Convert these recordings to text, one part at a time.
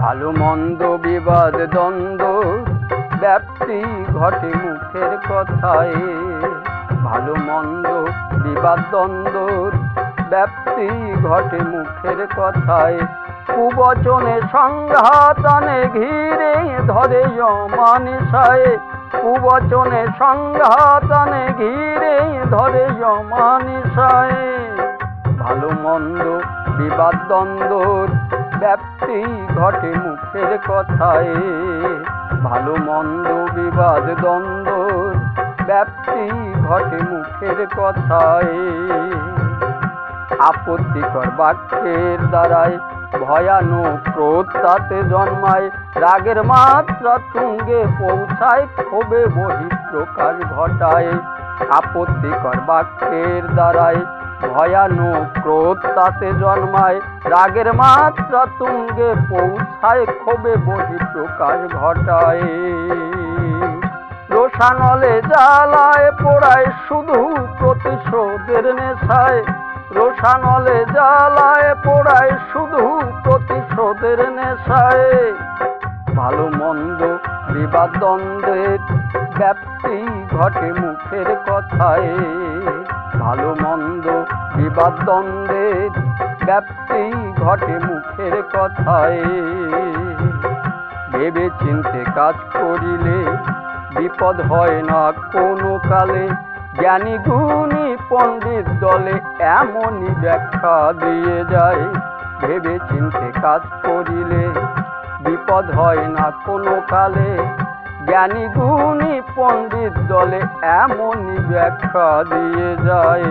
ভালো মন্দ বিবাদ দ্বন্দ্ব, ব্যাপ্তি ঘটে মুখের কথায়। ভালো মন্দ বিবাদ দ্বন্দ্বর ব্যাপ্তি ঘটে মুখের কথায়। কুবচনে সংঘাত আনে ঘিরে, ধরে অমানিসায়। কুবচনে সংঘাত আনে ঘিরে, ধরে অমানিসায়। ভালো মন্দ বিবাদ দ্বন্দ্বর ব্যাপ্তি ঘটে মুখের কথায়। ভালো মন্দ বিবাদ দ্বন্দ্ব ব্যাপ্তি ঘটে মুখের কথায়। আপত্তিকর বাক্যের দ্বারাই ভয়ানক ক্রোধ তাতে জন্মায়, রাগের মাত্রা তুঙ্গে পৌঁছায়, ক্ষোভে বহিঃপ্রকাশ ঘটায়। আপত্তিকর বাক্যের দ্বারাই ভয়ানক ক্রোধ তাতে জন্মায়। রাগের মাত্রা তুঙ্গে পৌঁছায়, ক্ষোভে বহিঃপ্রকাশ ঘটায়। রোষানলে জ্বালায়, পোড়ায়, শুধু প্রতিশোধের নেশায়। রোষানলে জ্বালায়, পোড়ায়, শুধু প্রতিশোধের নেশায়। ভালো মন্দ বিবাদ দ্বন্দ্বের ব্যাপ্তি ঘটে মুখের কথায়। ভালো মন্দ বিবাদ দ্বন্দ্বের ব্যাপ্তি ঘটে মুখের কথায়। ভেবে চিনতে কাজ করিলে বিপদ হয় না, কোনো কালে জ্ঞানী গুণী পণ্ডিত দলে এমনই ব্যাখ্যা দিয়ে যায়। ভেবে চিনতে কাজ করিলে বিপদ হয় না, কোনো কালে জ্ঞানী গুণী পণ্ডিত দলে এমনই ব্যাখ্যা দিয়ে যায়।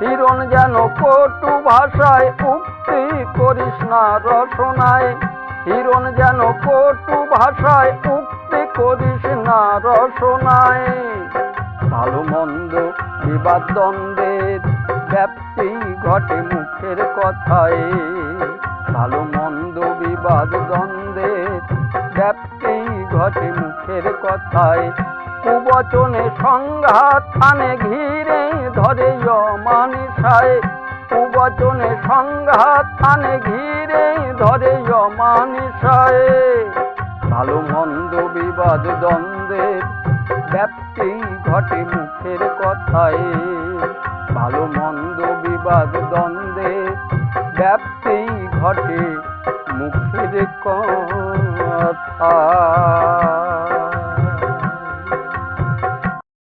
হিরণ যেন কটু ভাষায়, উক্তি করিস না রসনায়। হিরণ যেন কটু ভাষায়, উক্তি করিস না রসনায়। ভালো মন্দ বিবাদ দ্বন্দ্বের ব্যাপ্তি ঘটে মুখের কথায়। কথায় কুবচনে সংঘাত আনে ঘিরে ধরে অমানিসায়। কুবচনে সংঘাত থানে ঘিরে ধরে অমানিসায়। ভালো মন্দ বিবাদ দ্বন্দ্বের ব্যাপ্তি ঘটে মুখের কথায়। ভালো মন্দ বিবাদ দ্বন্দ্বের ব্যাপ্তি ঘটে মুখের কথা